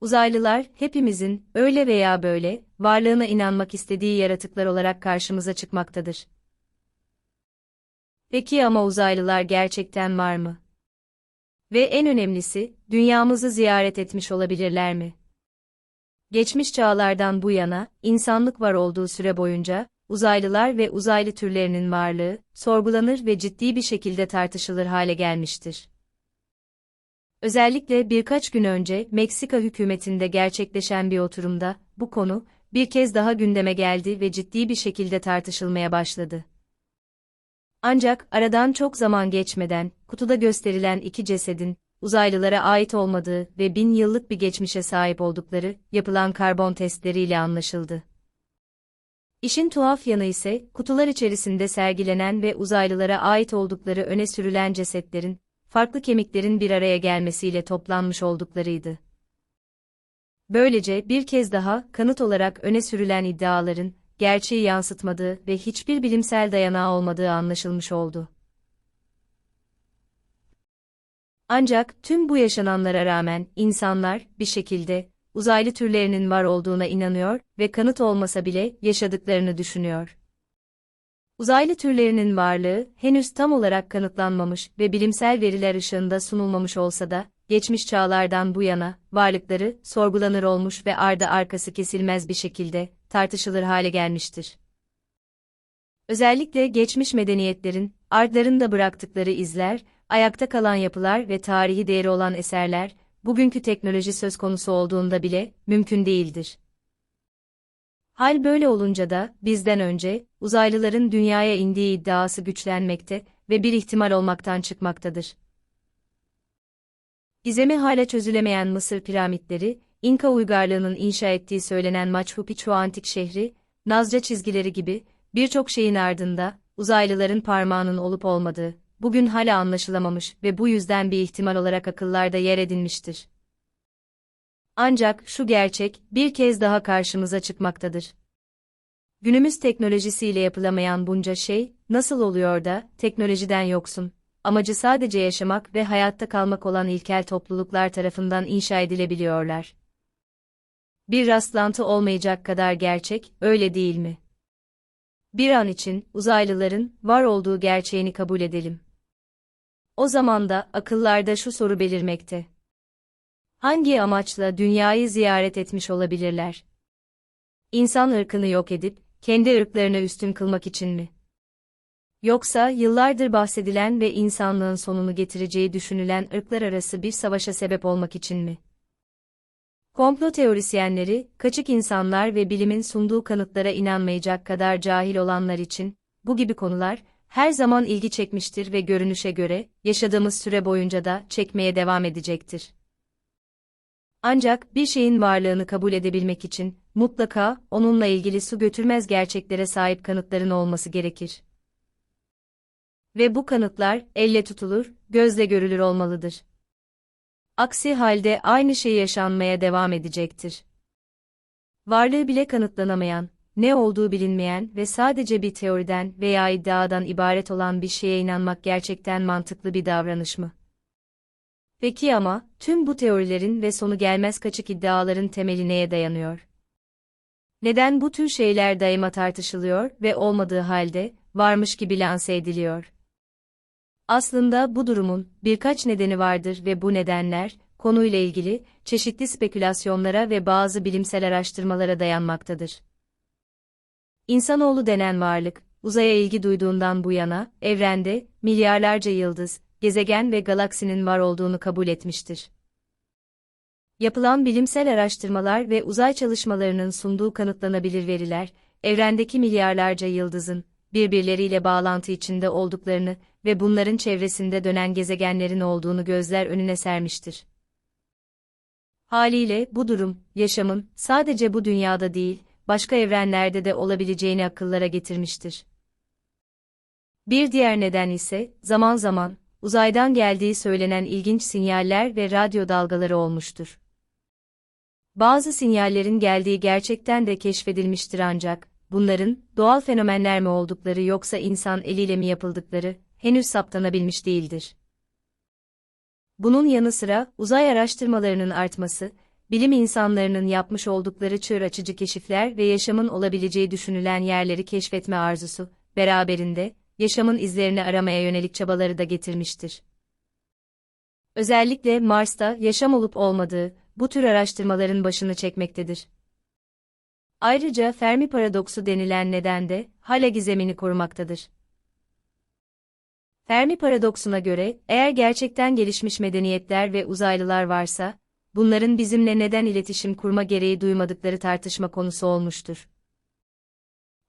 Uzaylılar, hepimizin, öyle veya böyle, varlığına inanmak istediği yaratıklar olarak karşımıza çıkmaktadır. Peki ama uzaylılar gerçekten var mı? Ve en önemlisi, dünyamızı ziyaret etmiş olabilirler mi? Geçmiş çağlardan bu yana, insanlık var olduğu süre boyunca, uzaylılar ve uzaylı türlerinin varlığı, sorgulanır ve ciddi bir şekilde tartışılır hale gelmiştir. Özellikle birkaç gün önce Meksika hükümetinde gerçekleşen bir oturumda, bu konu, bir kez daha gündeme geldi ve ciddi bir şekilde tartışılmaya başladı. Ancak aradan çok zaman geçmeden, kutuda gösterilen iki cesedin, uzaylılara ait olmadığı ve bin yıllık bir geçmişe sahip oldukları, yapılan karbon testleriyle anlaşıldı. İşin tuhaf yanı ise, kutular içerisinde sergilenen ve uzaylılara ait oldukları öne sürülen cesetlerin, farklı kemiklerin bir araya gelmesiyle toplanmış olduklarıydı. Böylece bir kez daha kanıt olarak öne sürülen iddiaların gerçeği yansıtmadığı ve hiçbir bilimsel dayanağı olmadığı anlaşılmış oldu. Ancak tüm bu yaşananlara rağmen insanlar bir şekilde uzaylı türlerinin var olduğuna inanıyor ve kanıt olmasa bile yaşadıklarını düşünüyor. Uzaylı türlerinin varlığı henüz tam olarak kanıtlanmamış ve bilimsel veriler ışığında sunulmamış olsa da, geçmiş çağlardan bu yana, varlıkları, sorgulanır olmuş ve ardı arkası kesilmez bir şekilde, tartışılır hale gelmiştir. Özellikle geçmiş medeniyetlerin, ardlarında bıraktıkları izler, ayakta kalan yapılar ve tarihi değeri olan eserler, bugünkü teknoloji söz konusu olduğunda bile, mümkün değildir. Hal böyle olunca da, bizden önce, uzaylıların dünyaya indiği iddiası güçlenmekte ve bir ihtimal olmaktan çıkmaktadır. Gizemi hala çözülemeyen Mısır piramitleri, İnka uygarlığının inşa ettiği söylenen Machu Picchu antik şehri, Nazca çizgileri gibi, birçok şeyin ardında, uzaylıların parmağının olup olmadığı, bugün hala anlaşılamamış ve bu yüzden bir ihtimal olarak akıllarda yer edinmiştir. Ancak şu gerçek bir kez daha karşımıza çıkmaktadır. Günümüz teknolojisiyle yapılamayan bunca şey, nasıl oluyor da, teknolojiden yoksun, amacı sadece yaşamak ve hayatta kalmak olan ilkel topluluklar tarafından inşa edilebiliyorlar. Bir rastlantı olmayacak kadar gerçek, öyle değil mi? Bir an için, uzaylıların, var olduğu gerçeğini kabul edelim. O zaman da, akıllarda şu soru belirmekte. Hangi amaçla dünyayı ziyaret etmiş olabilirler? İnsan ırkını yok edip, kendi ırklarına üstün kılmak için mi? Yoksa yıllardır bahsedilen ve insanlığın sonunu getireceği düşünülen ırklar arası bir savaşa sebep olmak için mi? Komplo teorisyenleri, kaçık insanlar ve bilimin sunduğu kanıtlara inanmayacak kadar cahil olanlar için, bu gibi konular, her zaman ilgi çekmiştir ve görünüşe göre, yaşadığımız süre boyunca da çekmeye devam edecektir. Ancak bir şeyin varlığını kabul edebilmek için, mutlaka, onunla ilgili su götürmez gerçeklere sahip kanıtların olması gerekir. Ve bu kanıtlar, elle tutulur, gözle görülür olmalıdır. Aksi halde aynı şey yaşanmaya devam edecektir. Varlığı bile kanıtlanamayan, ne olduğu bilinmeyen ve sadece bir teoriden veya iddiadan ibaret olan bir şeye inanmak gerçekten mantıklı bir davranış mı? Peki ama, tüm bu teorilerin ve sonu gelmez kaçık iddiaların temeli neye dayanıyor? Neden bu tür şeyler daima tartışılıyor ve olmadığı halde, varmış gibi lanse ediliyor? Aslında bu durumun birkaç nedeni vardır ve bu nedenler, konuyla ilgili, çeşitli spekülasyonlara ve bazı bilimsel araştırmalara dayanmaktadır. İnsanoğlu denen varlık, uzaya ilgi duyduğundan bu yana, evrende, milyarlarca yıldız, gezegen ve galaksinin var olduğunu kabul etmiştir. Yapılan bilimsel araştırmalar ve uzay çalışmalarının sunduğu kanıtlanabilir veriler, evrendeki milyarlarca yıldızın, birbirleriyle bağlantı içinde olduklarını ve bunların çevresinde dönen gezegenlerin olduğunu gözler önüne sermiştir. Haliyle bu durum, yaşamın sadece bu dünyada değil, başka evrenlerde de olabileceğini akıllara getirmiştir. Bir diğer neden ise, zaman zaman, uzaydan geldiği söylenen ilginç sinyaller ve radyo dalgaları olmuştur. Bazı sinyallerin geldiği gerçekten de keşfedilmiştir ancak, bunların, doğal fenomenler mi oldukları yoksa insan eliyle mi yapıldıkları, henüz saptanabilmiş değildir. Bunun yanı sıra, uzay araştırmalarının artması, bilim insanlarının yapmış oldukları çığır açıcı keşifler ve yaşamın olabileceği düşünülen yerleri keşfetme arzusu, beraberinde, yaşamın izlerini aramaya yönelik çabaları da getirmiştir. Özellikle Mars'ta yaşam olup olmadığı, bu tür araştırmaların başını çekmektedir. Ayrıca Fermi paradoksu denilen neden de, hala gizemini korumaktadır. Fermi paradoksuna göre, eğer gerçekten gelişmiş medeniyetler ve uzaylılar varsa, bunların bizimle neden iletişim kurma gereği duymadıkları tartışma konusu olmuştur.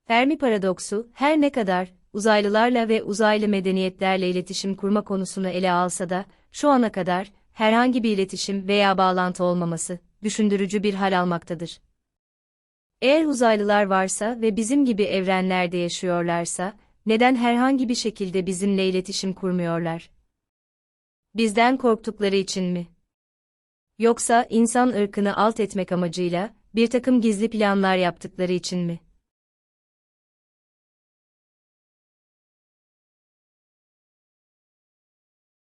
Fermi paradoksu, her ne kadar, uzaylılarla ve uzaylı medeniyetlerle iletişim kurma konusunu ele alsa da, şu ana kadar, herhangi bir iletişim veya bağlantı olmaması, düşündürücü bir hal almaktadır. Eğer uzaylılar varsa ve bizim gibi evrenlerde yaşıyorlarsa, neden herhangi bir şekilde bizimle iletişim kurmuyorlar? Bizden korktukları için mi? Yoksa insan ırkını alt etmek amacıyla bir takım gizli planlar yaptıkları için mi?